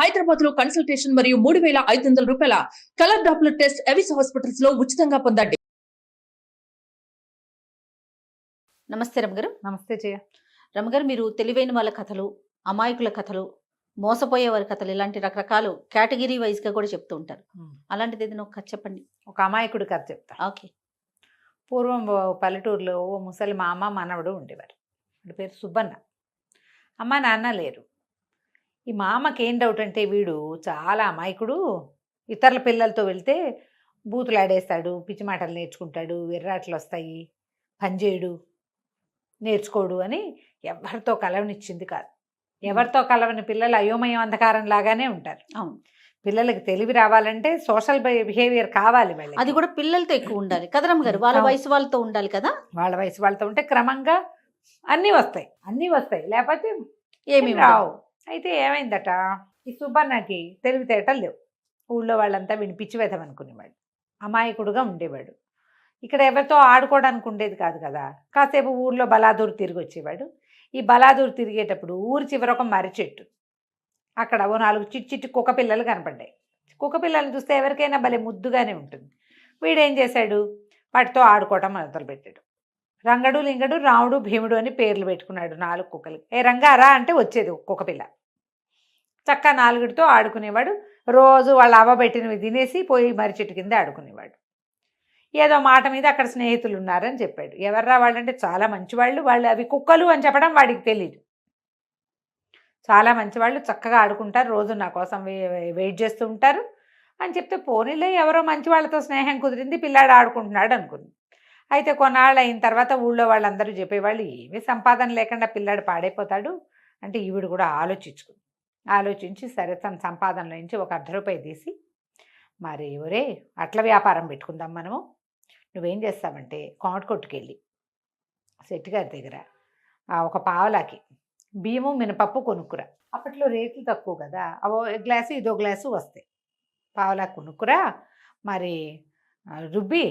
హైదరాబాద్లో కన్సల్టేషన్ మరియు మూడు వేల ఐదు వందల రూపాయల కలర్ డాప్లర్ టెస్ట్ ఎవిస్ హాస్పిటల్స్లో ఉచితంగా పొందండి. నమస్తే రమగారు. నమస్తే జయ. రమగారు మీరు తెలివైన వాళ్ళ కథలు అమాయకుల కథలు మోసపోయే వారి కథలు ఇలాంటి రకరకాలు కేటగిరీ వైజ్గా కూడా చెప్తూ ఉంటారు. అలాంటిది ఏదైనా ఒక కథ చెప్పండి. ఒక అమాయకుడు కథ చెప్తా. ఓకే. పూర్వం ఓ పల్లెటూరులో ఓ ముసలి మామ మనవడు ఉండేవారు. వాడి పేరు సుబ్బన్న. అమ్మ నాన్న లేరు. ఈ మామకి ఏం డౌట్ అంటే వీడు చాలా అమాయకుడు. ఇతరుల పిల్లలతో వెళ్తే బూతులు ఆడేస్తాడు పిచ్చి మాటలు నేర్చుకుంటాడు విర్రాట్లు వస్తాయి పనిచేయడు నేర్చుకోడు అని ఎవరితో కలవనిచ్చింది కాదు. ఎవరితో కలవని పిల్లలు అయోమయం అంధకారం లాగానే ఉంటారు. అవును. పిల్లలకి తెలివి రావాలంటే సోషల్ బిహేవియర్ కావాలి వాళ్ళకి. అది కూడా పిల్లలతో ఎక్కువ ఉండాలి. కదా రమగారు వాళ్ళ. వయసు వాళ్ళతో ఉండాలి కదా? వాళ్ళ వయసు వాళ్ళతో ఉంటే క్రమంగా అన్నీ వస్తాయి. అన్నీ వస్తాయి. లేకపోతే ఏమి ఏమి రావు. అయితే ఏమైందట? ఈ సుబ్బన్నకి తెలివితేటలు లేవు. ఊళ్ళో వాళ్ళంతా వీడిని పిచ్చి అనుకునేవాడు అమాయకుడుగా ఉండేవాడు. ఇక్కడ ఎవరితో ఆడుకోవడానికి ఉండేది కాదు కదా? కాసేపు ఊర్లో బలాదూరు తిరిగి వచ్చేవాడు ఈ బలాదూరు తిరిగేటప్పుడు ఊరి చివర ఒక మర్రి చెట్టు. అక్కడ ఓ నాలుగు చిట్టి చిట్టి కుక్క పిల్లలు కనపడ్డాయి. కుక్క పిల్లల్ని చూస్తే ఎవరికైనా భలే ముద్దుగానే ఉంటుంది. వీడేం చేశాడు? వాటితో ఆడుకోవటం మొదలుపెట్టాడు. రంగడు లింగడు రాముడు భీముడు అని పేర్లు పెట్టుకున్నాడు నాలుగు కుక్కలు. ఏ రంగారా అంటే వచ్చేది ఒక్కొక్క పిల్ల. చక్క నాలుగుడితో ఆడుకునేవాడు. రోజు వాళ్ళ అవ్వ పెట్టినవి తినేసి పోయి మరి చెట్టు కింద ఆడుకునేవాడు. ఏదో మాట మీద అక్కడ స్నేహితులు ఉన్నారని చెప్పాడు. ఎవర్రా వాళ్ళంటే చాలా మంచివాళ్ళు. వాళ్ళు అవి కుక్కలు అని చెప్పడం వాడికి తెలియదు చాలా మంచివాళ్ళు చక్కగా ఆడుకుంటారు. రోజు నా కోసం వెయిట్ చేస్తూ ఉంటారు. అని చెప్తే పోనీలే ఎవరో మంచి వాళ్ళతో స్నేహం కుదిరింది పిల్లాడు ఆడుకుంటున్నాడు అనుకుంది. అయితే కొన్నాళ్ళు అయిన తర్వాత ఊళ్ళో వాళ్ళందరూ చెప్పేవాళ్ళు ఏమీ సంపాదన లేకుండా పిల్లాడు పాడైపోతాడు అంటే ఈవిడ కూడా ఆలోచించుకుంది. ఆలోచించి సరే తన సంపాదనలో నుంచి ఒక అర్ధ రూపాయి తీసి మరి ఒరే అట్ల వ్యాపారం పెట్టుకుందాం మనము. నువ్వేం చేస్తావంటే కోమటి కొట్టుకెళ్ళి సెట్ గారి దగ్గర ఒక పావలాకి బియ్యము మినపప్పు కొనుక్కురా. అప్పట్లో రేట్లు తక్కువ కదా అవో గ్లాసు ఇదో గ్లాసు వస్తాయి. పావలా కొనుక్కురా మరి రుబ్బి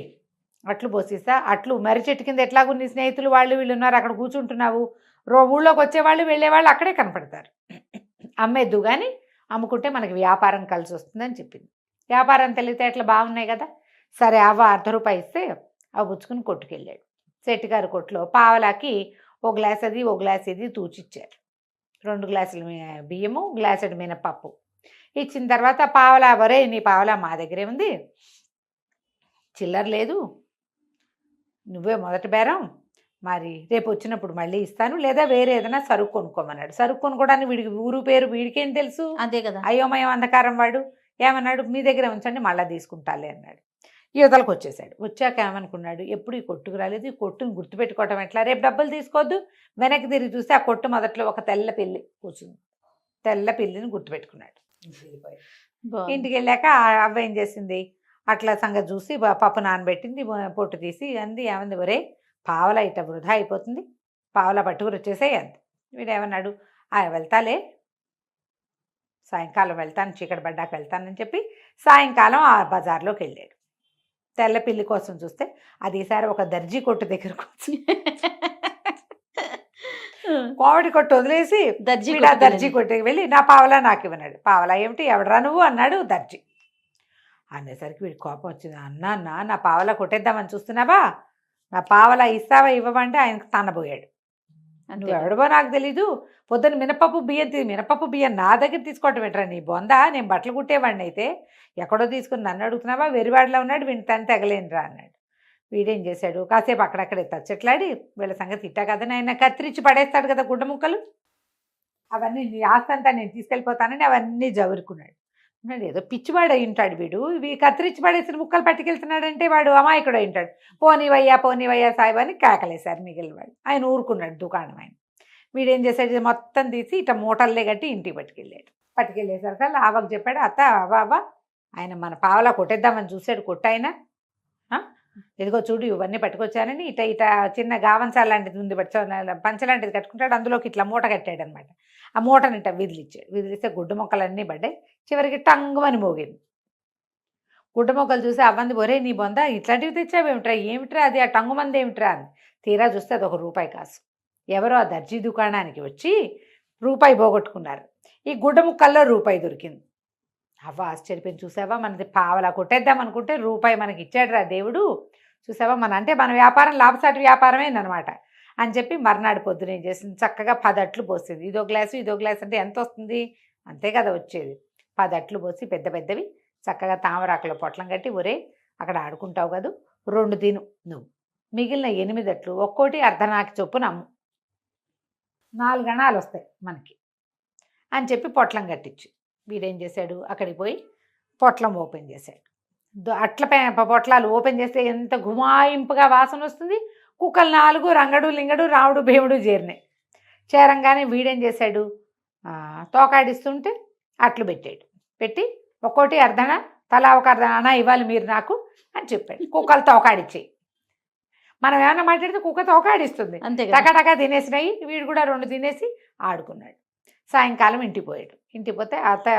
అట్లు పోసిస్తా అట్లు మర్రి చెట్టు కింద ఎట్లాగూ నీ స్నేహితులు? వాళ్ళు వీళ్ళు ఉన్నారు అక్కడ కూర్చుంటున్నావు. రో ఊళ్ళోకి వచ్చేవాళ్ళు వెళ్ళేవాళ్ళు అక్కడే కనపడతారు. అమ్మేద్దు కానీ అమ్ముకుంటే మనకి వ్యాపారం కలిసి వస్తుందని చెప్పింది. వ్యాపారం తెలివితేటలు బాగున్నాయి కదా. సరే అవ్వ అర్ధ రూపాయి ఇస్తే అవి పుచ్చుకుని కొట్టుకెళ్ళాడు. సెట్ కొట్లో పావలాకి ఓ గ్లాస్ అది ఓ గ్లాస్ ఇది తూచిచ్చారు. రెండు గ్లాసులు బియ్యము గ్లాసుడు మినపప్పు. ఇచ్చిన తర్వాత పావలా వరే నీ పావలా మా దగ్గరే ఉంది. చిల్లర లేదు. నువ్వే మొదటి బేరం. మరి రేపు వచ్చినప్పుడు మళ్ళీ ఇస్తాను. లేదా వేరే ఏదైనా సరుకు కొనుక్కోమన్నాడు. సరుకు కొనుక్కోవడానికి వీడికి ఊరు పేరు వీడికేం తెలుసు? అదే కదా. అయోమయం అంధకారం వాడు. ఏమన్నాడు? మీ దగ్గర ఉంచండి మళ్ళీ తీసుకుంటాలే అన్నాడు. యువతలకు వచ్చేసాడు వచ్చాక ఏమనుకున్నాడు? ఎప్పుడు ఈ కొట్టుకు రాలేదు. ఈ కొట్టుని గుర్తుపెట్టుకోవటం ఎట్లా? రేపు డబ్బులు తీసుకోవద్దు. వెనక్కి తిరిగి చూస్తే ఆ కొట్టు మొదట్లో ఒక తెల్ల పిల్లి కూర్చుంది. తెల్ల పిల్లిని గుర్తుపెట్టుకున్నాడు. ఇంటికి వెళ్ళాక అవ్వ ఏం చేసింది? అట్లా సంగతి చూసి పప్పు నానబెట్టింది పొట్టు తీసి అంది. ఏమంది ఒరే పావలా ఇట్ట వృధా అయిపోతుంది. పావలా పట్టుకుని వచ్చేసేయి అంది. వీడు ఏమన్నాడు ఆ వెళ్తాలే. సాయంకాలం వెళ్తాను చీకటి పడ్డాక వెళ్తానని చెప్పి సాయంకాలం ఆ బజార్లోకి వెళ్ళాడు. తెల్ల పిల్లి కోసం చూస్తే అది ఈసారి ఒక దర్జీ కొట్టు దగ్గరకు వచ్చి కోవిడి కొట్టు వదిలేసి దర్జీ. దర్జీ కొట్టుకు వెళ్ళి నా పావలా నాకు ఇవ్వనాడు పావలా ఏమిటి? ఎవడరా నువ్వు? అన్నాడు దర్జీ. అనేసరికి వీడి కోపం వచ్చింది. అన్నా అన్న నా పావలా కొట్టేద్దామని చూస్తున్నావా? నా పావలా ఇస్తావా ఇవ్వవా? అంటే ఆయనకు తన్నబోయాడు. నువ్వు కదా. ఎవడవో నాకు తెలీదు. పొద్దున్న మినపప్పు బియ్యం మినపప్పు బియ్యం నా దగ్గర తీసుకోవటం ఏంట్రా నీ బొందా? నేను బట్టలు కుట్టేవాడిని అయితే ఎక్కడో తీసుకుని నన్ను అడుగుతున్నావా? వెరివాడిలో ఉన్నాడు వీడిని తను తెగలేనురా అన్నాడు. వీడేం చేశాడు? కాసేపు అక్కడక్కడే తచ్చట్లాడి వీళ్ళ సంగతి ఇట్టా కదని ఆయన కత్తిరించి పడేస్తాడు కదా గుడ్డ ముక్కలు? అవన్నీ నీ ఆస్తి అంతా నేను తీసుకెళ్ళిపోతానని అవన్నీ జవురుకున్నాడు. ఏదో పిచ్చివాడు అయి ఉంటాడు వీడు. ఇవి కత్తిరించి పడేసిన ముక్కలు పట్టుకెళ్తున్నాడంటే వాడు అమాయకుడు అయి ఉంటాడు పోనీవయ్యా పోనీవయ్యా సాయిబు అని కేకలేశారు మిగిలిన వాడు ఆయన ఊరుకున్నాడు దుకాణం ఆయన. వీడేం చేశాడు? మొత్తం తీసి ఇట మూటల్లే కట్టి ఇంటికి పట్టుకెళ్ళాడు. పట్టుకెళ్ళేసరికి ఆవకు చెప్పాడు అత్త అవ్వ అవ్వ ఆయన మన పావలా కొట్టేద్దామని చూశాడు కొట్టాయన. ఇదిగో చూడు ఇవన్నీ పట్టుకొచ్చానని ఇట ఇట చిన్న గావంసా లాంటిది ఉంది పచ్చ పంచ లాంటిది కట్టుకుంటాడు. అందులోకి ఇట్లా మూట కట్టాడు అనమాట ఆ మూటని ఇట్లా విదిలిచ్చాడు. విదిలిస్తే గుడ్డు మొక్కలన్నీ పడ్డాయి. చివరికి టంగుమని మోగింది. గుడ్డ మొక్కలు చూసి అవ్వంది ఒరే నీ బొంద ఇట్లాంటివి తెచ్చావేమిట్రా ఏమిట్రా? అది? ఆ టంగుమంది ఏమిట్రా? అని. తీరా చూస్తే అది ఒక రూపాయి కాసు. ఎవరో ఆ దర్జీ దుకాణానికి వచ్చి రూపాయి పోగొట్టుకున్నారు. ఈ గుడ్డ ముక్కల్లో రూపాయి దొరికింది. అవ్వ ఆశ్చర్యపోయింది. చూసావా? మనది పావలా కొట్టేద్దాం అనుకుంటే రూపాయి మనకి ఇచ్చాడురా దేవుడు. చూసావా? మన అంటే మన వ్యాపారం లాభసాటి వ్యాపారమేనమాట అని చెప్పి మర్నాడు పొద్దున ఏం చేసింది? చక్కగా పదట్లు పోసేది. పోసింది ఇదో గ్లాసు ఇదో గ్లాస్ అంటే ఎంత వస్తుంది? అంతే కదా వచ్చేది. పదట్లు పోసి పెద్ద పెద్దవి చక్కగా తామరాకులో పొట్లం కట్టి ఒరే అక్కడ ఆడుకుంటావు కదా రెండు తిను నువ్వు. మిగిలిన ఎనిమిది అట్లు ఒక్కోటి అర్ధనాకి చొప్పున అమ్ము. నాలుగు గణాలు వస్తాయి మనకి. అని చెప్పి పొట్లం కట్టించు. వీడేం చేశాడు? అక్కడికి పోయి పొట్లం ఓపెన్ చేశాడు. అట్ల పొట్లాలు ఓపెన్ చేస్తే ఎంత గుమాయింపుగా వాసన వస్తుంది. కుక్కలు నాలుగు రంగడు లింగడు రాముడు భీముడు చేరినాయి చేరంగానే వీడేం చేశాడు? తోకాడిస్తుంటే అట్లు పెట్టాడు. పెట్టి ఒక్కోటి అర్ధన తలా ఒక అర్ధన ఇవ్వాలి మీరు నాకు అని చెప్పాడు. కుక్కలు తోకాడిచ్చాయి. మనం ఏమైనా మాట్లాడితే కుక్క తోకాడిస్తుంది. అంతే టకాటకా తినేసినాయి వీడు కూడా రెండు తినేసి ఆడుకున్నాడు. సాయంకాలం ఇంటికి పోయాడు. ఇంటికి పోతే అత్త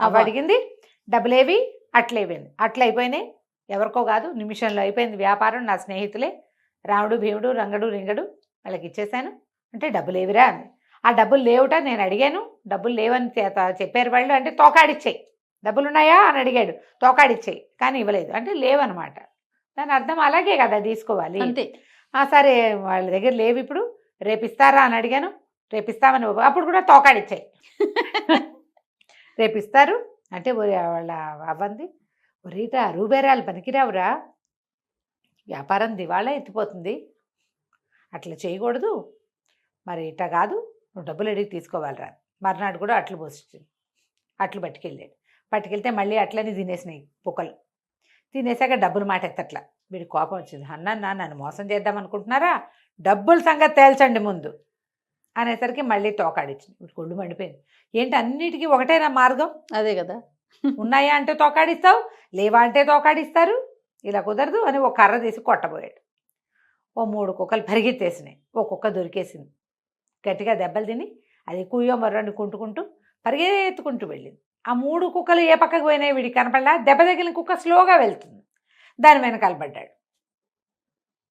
అవ్వ. అడిగింది డబ్బులేవి అట్లయిపోయింది అట్లా అయిపోయినాయి ఎవరికో కాదు నిమిషంలో అయిపోయింది వ్యాపారం నా స్నేహితులే. రాముడు భీముడు రంగడు రింగడు వాళ్ళకి ఇచ్చేశాను అంటే డబ్బులు ఏవిరా అంది. ఆ డబ్బులు లేవుట? నేను అడిగాను. డబ్బులు లేవని చేత- చెప్పారు వాళ్ళు. అంటే తోకాడిచ్చాయి. డబ్బులు ఉన్నాయా అని అడిగాడు. తోకాడిచ్చాయి కానీ ఇవ్వలేదు. అంటే లేవన్నమాట దాని అర్థం అలాగే కదా తీసుకోవాలి. అంతే. ఆ సరే వాళ్ళ దగ్గర లేవు ఇప్పుడు రేపు ఇస్తారా అని అడిగాను. రేపిస్తామని అప్పుడు కూడా తోకాడిచ్చాయి. రేపిస్తారు. అంటే ఒరే వాళ్ళ అవ్వంది ఒరేట రూబేరాలు పనికిరావురా వ్యాపారం దివాళా ఎత్తిపోతుంది. అట్లా చేయకూడదు. మరి ఇట కాదు నువ్వు డబ్బులు అడిగి తీసుకోవాలిరా. మర్నాడు కూడా అట్లు పోసిచ్చింది అట్లు పట్టుకెళ్ళాడు. పట్టుకెళ్తే మళ్ళీ అట్లని తినేసినాయి పుక్కలు. తినేసాక డబ్బులు మాట ఎత్తట్లా వీడి కోపం వచ్చింది. అన్న నన్ను మోసం చేద్దాం అనుకుంటున్నారా డబ్బుల సంగతి తేల్చండి ముందు. అనేసరికి మళ్ళీ తోకాడిచ్చింది వీడి కొళ్ళు మండిపోయింది. ఏంటి అన్నిటికీ ఒకటేనా మార్గం? అదే కదా. ఉన్నాయా అంటే తోకాడిస్తావు లేవా అంటే తోకాడిస్తారు ఇలా కుదరదు అని ఒక కర్ర తీసి కొట్టబోయాడు. ఓ మూడు కుక్కలు పరిగెత్తేసినాయి. ఓ కుక్క దొరికేసింది. గట్టిగా దెబ్బలు తిని అది కుయ్యో మర్రండి కుంటుకుంటూ పరిగెత్తుకుంటూ వెళ్ళింది. ఆ మూడు కుక్కలు ఏ పక్కకు పోయినాయి వీడికి కనపడలా. దెబ్బ తగిలిన కుక్క స్లోగా వెళ్తుంది. దాని వెనకాల పడ్డాడు.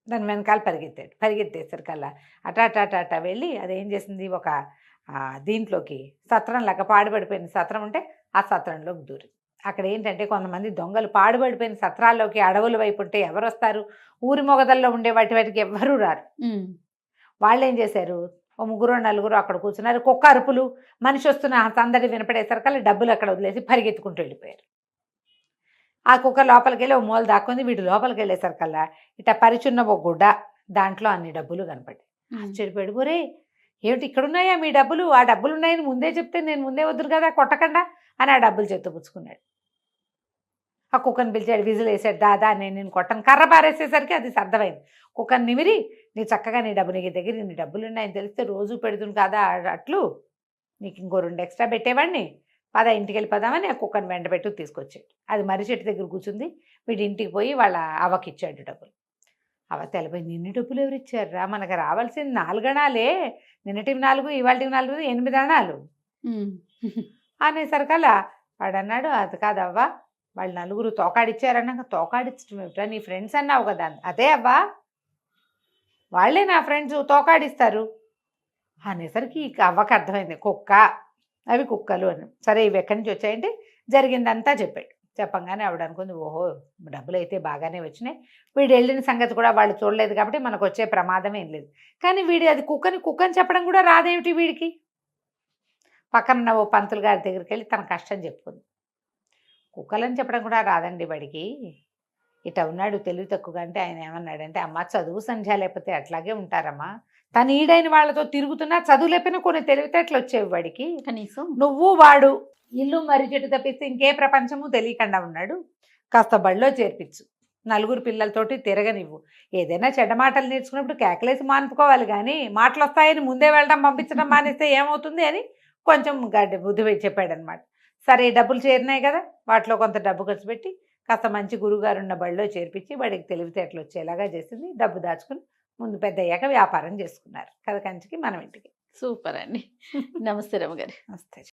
దాని వెనకాల పరిగెత్తాడు పరిగెత్తేసరికల్లా అటా అటా అటా అటా వెళ్ళి అదేం చేసింది? ఒక దీంట్లోకి సత్రం లాగా పాడుపడిపోయిన సత్రం ఉంటే ఆ సత్రంలోకి దూరి. అక్కడ ఏంటంటే కొంతమంది దొంగలు పాడుపడిపోయిన సత్రాల్లోకి అడవుల వైపు ఉంటే ఎవరు వస్తారు? ఊరి మొగదల్లో ఉండే వాటి వాటికి ఎవ్వరూ రారు. వాళ్ళు ఏం చేశారు? ఓ ముగ్గురు నలుగురు అక్కడ కూర్చున్నారు. కుక్క అరుపులు మనిషి వస్తున్న సందడి వినపడేసరికల్లా డబ్బులు అక్కడ వదిలేసి పరిగెత్తుకుంటూ వెళ్ళిపోయారు. ఆ కుక్క లోపలికి వెళ్ళి ఓ మూల దాక్కుంది. వీడు లోపలికి వెళ్ళేసరికల్లా ఇట పరిచున్న ఒక గుడ్డ దాంట్లో అన్ని డబ్బులు కనపడ్డాయి. ఉమ్. చెడిపోయాడు ఒరే ఏమిటి ఇక్కడ ఉన్నాయా మీ డబ్బులు? ఆ డబ్బులు ఉన్నాయని ముందే చెప్తే నేను ముందే వద్దురు కదా కొట్టకుండా అని ఆ డబ్బులు చేత్తో పుచ్చుకున్నాడు. ఆ కుక్కను పిలిచాడు విజిల్ వేసాడు దాదా నేను నేను కొట్టను. కర్ర పారేసేసరికి అది అర్థమైంది కుక్కను నిమిరి నీ చక్కగా నీ డబ్బు నీ దగ్గర నీ డబ్బులు ఉన్నాయని తెలిస్తే రోజు పెడుతుంది కదా అట్లు నీకు ఇంకో రెండు ఎక్స్ట్రా పెట్టేవాడిని పద ఇంటికి వెళ్ళిపోదామని ఆ కుక్కను వెంట పెట్టు తీసుకొచ్చాడు. అది మర్రి చెట్టు దగ్గర కూర్చుంది. వీడి ఇంటికి పోయి వాళ్ళ అవ్వకి ఇచ్చాడు డబ్బులు. అవ తెలిపోయి నిన్ను డబ్బులు ఎవరు ఇచ్చారా మనకు రావాల్సింది నాలుగు అణాలే. నిన్నటివి నాలుగు ఇవాళకి నాలుగు ఎనిమిది అణాలు. అనేసరికల్లా వాడు అన్నాడు అది కాదవ్వా వాళ్ళు నలుగురు తోకాడిచ్చారన్నాక తోకాడిచ్చటం ఏమిట్రా? నీ ఫ్రెండ్స్ అన్నావు కదా. అదే అవ్వా వాళ్ళే నా ఫ్రెండ్స్ తోకాడిస్తారు. అనేసరికి అవ్వకి అర్థమైంది కుక్క అవి కుక్కలు అని. సరే ఇవి ఎక్కడి నుంచి వచ్చాయంటే జరిగిందంతా చెప్పాడు. చెప్పంగానే ఆవిడ అనుకుంది ఓహో డబ్బులు అయితే బాగానే వచ్చినాయి. వీడు వెళ్ళిన సంగతి కూడా వాళ్ళు చూడలేదు కాబట్టి మనకు వచ్చే ప్రమాదం ఏం లేదు. కానీ వీడి అది కుక్కని కుక్కని చెప్పడం కూడా రాదేమిటి వీడికి? పక్కన ఓ పంతులు గారి దగ్గరికి వెళ్ళి తన కష్టం చెప్పుకుంది. కుక్కలని చెప్పడం కూడా రాదండి వాడికి. ఇట ఉన్నాడు తెలివి తక్కువ అంటే ఆయన ఏమన్నాడంటే అమ్మ చదువు సంధ్య లేకపోతే అట్లాగే ఉంటారమ్మా. తను ఈడైన వాళ్ళతో తిరుగుతున్నా చదువు లేకపోయినా కొన్ని తెలివితేటలు వచ్చేవి వాడికి. కనీసం. నువ్వు వాడు ఇల్లు మరి చెట్టు తప్పిస్తే ఇంకే ప్రపంచము తెలియకుండా ఉన్నాడు. కాస్త బడిలో చేర్పించు. నలుగురు పిల్లలతోటి తిరగనివ్వు. ఏదైనా చెడ్డ మాటలు నేర్చుకున్నప్పుడు కేకలేసి మానుకోవాలి కానీ మాటలు వస్తాయని ముందే వెళ్ళడం పంపించడం మానేస్తే ఏమవుతుంది అని కొంచెం గడ్డి బుద్ధి చెప్పాడనమాట సరే డబ్బులు చేరినాయి కదా వాటిలో కొంత డబ్బు ఖర్చు పెట్టి కాస్త మంచి గురువుగారు ఉన్న బడిలో చేర్పించి వాడికి తెలివితేటలు వచ్చేలాగా చేసింది. డబ్బు దాచుకుని ముందు పెద్ద అయ్యాక వ్యాపారం చేసుకున్నారు. కథ కంచికి మనం ఇంటికి. సూపర్ అండి నమస్తే రమగారు వస్తాయి